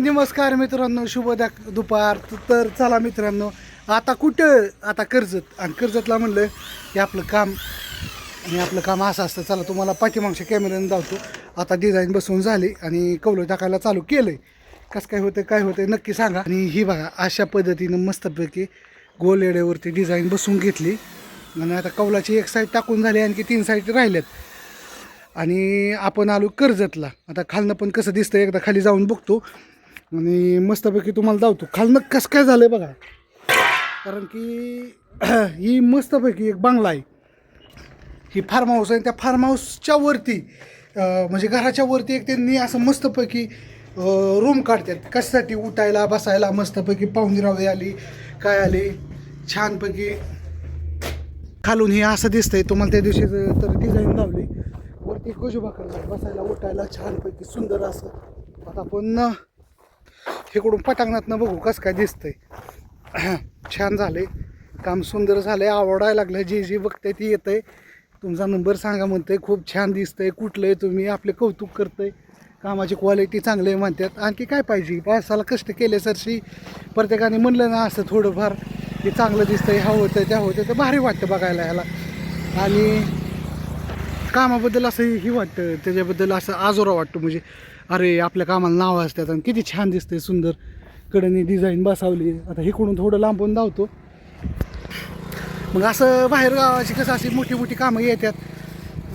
नमस्कार मित्रांनो शुभ दुपार. तर चला मित्रांनो आता कुठं आता कर्जत. आणि कर्जतला म्हणलं की आपलं काम आणि आपलं काम असं असतं. चला तुम्हाला पाठीमागच्या कॅमेऱ्यानं धावतो आता डिझाईन बसवून झाली आणि कवलं टाकायला चालू केलंय. कसं काय होतं काय होतं नक्की सांगा. आणि ही बघा अशा पद्धतीनं मस्तपैकी गोलेड्यावरती डिझाईन बसवून घेतली. आणि आता कौलाची एक साईड टाकून झाली आणखी तीन साईड राहिल्यात. आणि आपण आलो कर्जतला. आता खालनं पण कसं दिसतं एकदा खाली जाऊन बघतो. आणि मस्तपैकी तुम्हाला धावतो खालनं कसं काय झालं आहे बघा. कारण की ही मस्तपैकी एक बांगला आहे. ही फार्म हाऊस आहे त्या फार्म हाऊसच्या वरती म्हणजे घराच्या वरती एक त्यांनी असं मस्तपैकी रूम काढतात कशासाठी? उठायला बसायला मस्तपैकी पाहुणेरावळी आली काय आली? छानपैकी खालून हे असं दिसतंय. तुम्हाला त्या दिवशी तर डिझाईन लावली. वरती कोजोबा करणार बसायला उठायला छानपैकी सुंदर असं. आता आपण इकडून पटांगणातनं बघू कसं काय दिसतंय. छान झाले काम सुंदर झालंय. आवडायला लागलं जे जे बघतंय ते येतंय. तुमचा नंबर सांगा म्हणतंय. खूप छान दिसतंय. कुठलं आहे तुम्ही? आपले कौतुक करतंय. कामाची क्वालिटी चांगली आहे म्हणतात. आणखी काय पाहिजे? पावसाला कष्ट केले सरशी प्रत्येकाने म्हणलं ना असं थोडंफार की चांगलं दिसतंय हा होतं त्या होतं तर भारी वाटतं बघायला ह्याला. आणि कामाबद्दल असं ही वाटतं त्याच्याबद्दल असं आजोरा वाटतो म्हणजे अरे आपल्या कामाला नावं असतात आणि किती छान दिसते सुंदर कडेने डिझाईन बसावली. आता इकडून थोडं लांबून धावतो. मग असं बाहेर गावाची कसं अशी मोठी मोठी कामं येतात.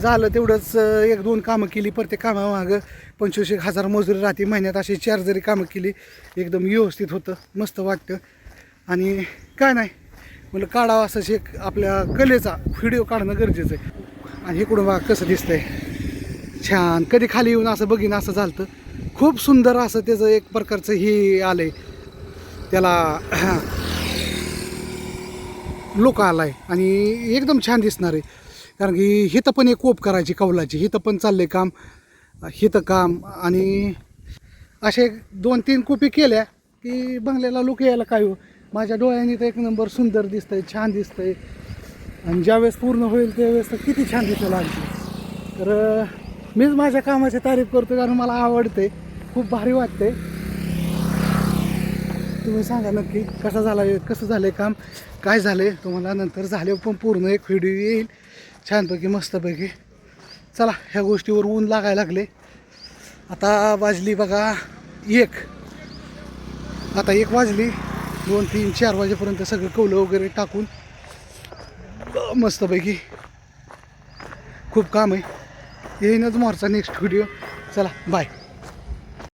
झालं तेवढंच एक दोन कामं केली प्रत्येक कामामागं पंचवीस एक हजार मजुरी राहते. महिन्यात अशी चार जरी कामं केली एकदम व्यवस्थित होतं मस्त वाटतं. आणि काय नाही म्हणलं काढावं असं एक आपल्या कलेचा व्हिडिओ काढणं गरजेचं आहे. आणि इकडून बघा कसं दिसतंय. छान. कधी खाली येऊन असं बघीन असं झालं खूप सुंदर असं त्याचं एक प्रकारचं हे आलंय. त्याला लोक आलाय आणि एकदम छान दिसणार. आहे कारण की हिथं पण एक कोप करायची कौलाची. हिथं पण चाललंय काम. हिथं काम. आणि असे दोन तीन कोपी केल्या की बंगल्याला लोक यायला काय हो? माझ्या डोळ्यांनी तर एक नंबर सुंदर दिसतंय छान दिसतंय. आणि ज्यावेळेस पूर्ण होईल त्यावेळेस तर किती छान दिसू लागते तर मीच माझ्या कामाची तारीफ करतो कारण मला आवडते. खूप भारी वाटते. तुम्ही सांगा नक्की कसं झालं आहे कसं झालं आहे काम? काय झालं आहे तुम्हाला? नंतर झाले पण पूर्ण एक व्हिडिओ येईल. छानपैकी मस्तपैकी. चला ह्या गोष्टीवर ऊन लागायला लागले. आता वाजली बघा एक. आता एक वाजली. दोन तीन चार वाजेपर्यंत सगळं कौलं वगैरे टाकून मस्तपैकी खूप काम आहे. येईनच मोरचा नेक्स्ट व्हिडिओ चला बाय